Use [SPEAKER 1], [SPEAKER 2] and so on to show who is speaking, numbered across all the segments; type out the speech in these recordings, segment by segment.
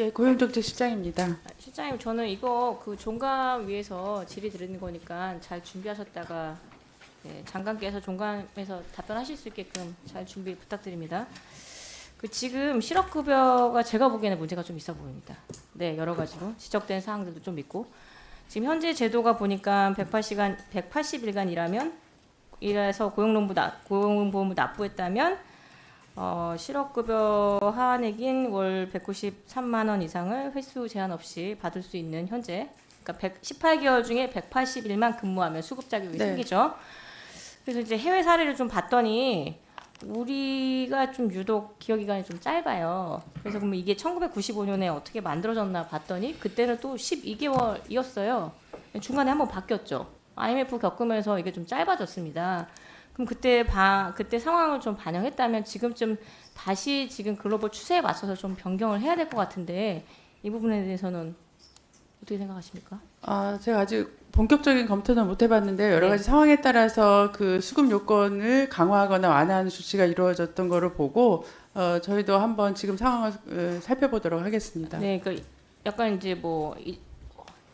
[SPEAKER 1] 예, 고용정책 실장입니다.
[SPEAKER 2] 아, 실장님 저는 이거 그 종감 위에서 질의 드리는 거니까 잘 준비하셨다가 네, 장관께서 종감에서 답변하실 수 있게끔 잘 준비 부탁드립니다. 그 지금 실업급여가 제가 보기에는 문제가 좀 있어 보입니다. 네 여러 가지로 지적된 사항들도 좀 있고 지금 현재 제도가 보니까 180시간 180일간 일하면 일해서 고용노무 나, 고용보험을 납부했다면 어, 실업급여 하한액인 월 193만 원 이상을 횟수 제한 없이 받을 수 있는 현재 그러니까 118개월 중에 181만 근무하면 수급 자격이
[SPEAKER 1] 네.
[SPEAKER 2] 생기죠. 그래서 이제 해외 사례를 좀 봤더니 우리가 좀 유독 기여 기간이 좀 짧아요. 그래서 그러면 이게 1995년에 어떻게 만들어졌나 봤더니 그때는 또 12개월이었어요. 중간에 한번 바뀌었죠. IMF 겪으면서 이게 좀 짧아졌습니다. 그럼 그때 바, 그때 상황을 좀 반영했다면 지금쯤 다시 지금 글로벌 추세에 맞춰서 좀 변경을 해야 될 것 같은데 이 부분에 대해서는 어떻게 생각하십니까?
[SPEAKER 1] 아, 제가 아직 본격적인 검토는 못 해봤는데 여러
[SPEAKER 2] 네.
[SPEAKER 1] 가지 상황에 따라서 그 수급 요건을 강화하거나 완화하는 조치가 이루어졌던 거를 보고 어, 저희도 한번 지금 상황을 어, 살펴보도록 하겠습니다.
[SPEAKER 2] 네, 그러니까 약간 이제 뭐 이-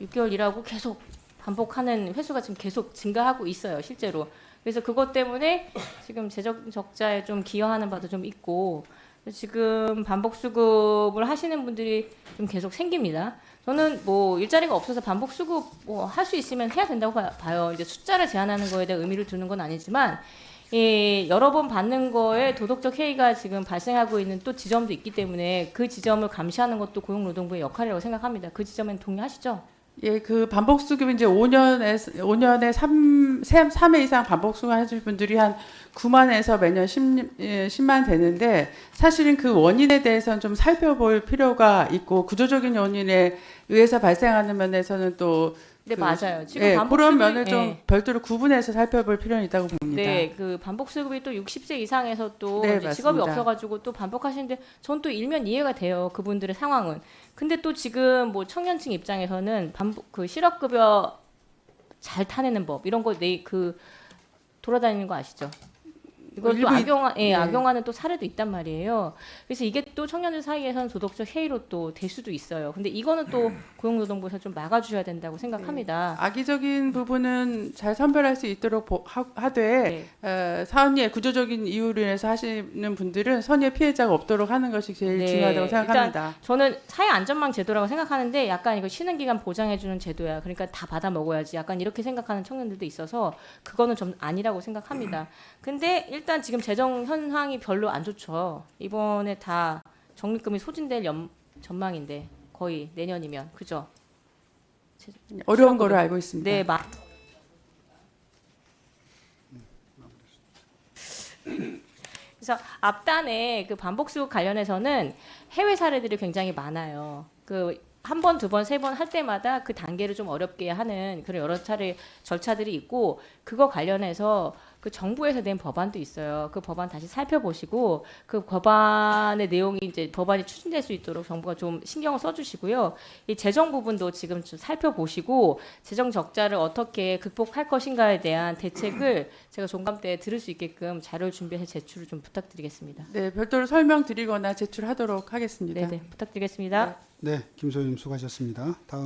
[SPEAKER 2] 6개월 일하고 계속 반복하는 횟수가 지금 계속 증가하고 있어요, 실제로. 그래서 그것 때문에 지금 재정 적자에 좀 기여하는 바도 좀 있고 지금 반복 수급을 하시는 분들이 좀 계속 생깁니다. 저는 뭐 일자리가 없어서 반복 수급 뭐 할 수 있으면 해야 된다고 봐- 봐요. 이제 숫자를 제한하는 거에 대한 의미를 두는 건 아니지만 이 여러 번 받는 거에 도덕적 해이가 지금 발생하고 있는 또 지점도 있기 때문에 그 지점을 감시하는 것도 고용노동부의 역할이라고 생각합니다. 그 지점엔 동의하시죠?
[SPEAKER 1] 예, 그 반복 수급 이제 5년에 5년에 3 3회 이상 반복 수급 하실 분들이 한 9만에서 매년 10, 예, 10만 되는데 사실은 그 원인에 대해서는 좀 살펴볼 필요가 있고 구조적인 원인에 의해서 발생하는 면에서는 또
[SPEAKER 2] 네,
[SPEAKER 1] 그-
[SPEAKER 2] 맞아요. 지금
[SPEAKER 1] 예,
[SPEAKER 2] 반복
[SPEAKER 1] 그런
[SPEAKER 2] 수급이-
[SPEAKER 1] 면을 좀
[SPEAKER 2] 예.
[SPEAKER 1] 별도로 구분해서 살펴볼 필요는 있다고 봅니다.
[SPEAKER 2] 네, 그 반복 수급이 또 60세 이상에서 또
[SPEAKER 1] 네,
[SPEAKER 2] 직업이. 없어가지고 또 반복하시는데 전 또 일면 이해가 돼요 그분들의 상황은. 근데 또 지금 뭐 청년층 입장에서는 반복 그 실업급여 잘 타내는 법 이런 거내그 돌아다니는 거 아시죠? 이걸 또
[SPEAKER 1] 일부
[SPEAKER 2] 악용하, 예,
[SPEAKER 1] 네.
[SPEAKER 2] 악용하는 또 사례도 있단 말이에요. 그래서 이게 또 청년들 사이에서는 도덕적 해이로 또 될 수도 있어요. 근데 이거는 또 고용노동부에서 좀 막아주셔야 된다고 생각합니다.
[SPEAKER 1] 악의적인 부분은 잘 선별할 수 있도록 보- 하, 하되
[SPEAKER 2] 네.
[SPEAKER 1] 어, 사업의 구조적인 이유로 인해서 하시는 분들은 선의의 피해자가 없도록 하는 것이 제일
[SPEAKER 2] 네,
[SPEAKER 1] 중요하다고 생각합니다.
[SPEAKER 2] 저는 사회 안전망 제도라고 생각하는데 약간 이거 쉬는 기간 보장해주는 제도야. 그러니까 다 받아 먹어야지. 약간 이렇게 생각하는 청년들도 있어서 그거는 좀 아니라고 생각합니다. 근데 일단 지금 재정 현황이 별로 안 좋죠. 이번에 다 적립금이 소진될 연, 전망인데 거의 내년이면 그죠?
[SPEAKER 1] 어려운 거로 알고 있습니다.
[SPEAKER 2] 네, 마. 그래서 앞단에 그 반복 수급 관련해서는 해외 사례들이 굉장히 많아요. 그 한 번, 두 번, 세 번 할 때마다 그 단계를 좀 어렵게 하는 그런 여러 차례 절차들이 있고 그거 관련해서 그 정부에서 낸 법안도 있어요. 그 법안 다시 살펴보시고 그 법안의 내용이 이제 법안이 추진될 수 있도록 정부가 좀 신경을 써주시고요. 이 재정 부분도 지금 좀 살펴보시고 재정 적자를 어떻게 극복할 것인가에 대한 대책을 제가 종감 때 들을 수 있게끔 자료를 준비해서 제출을 좀 부탁드리겠습니다.
[SPEAKER 1] 네, 별도로 설명드리거나 제출하도록 하겠습니다.
[SPEAKER 2] 네, 네, 부탁드리겠습니다.
[SPEAKER 3] 네, 김소연님 수고하셨습니다. 다음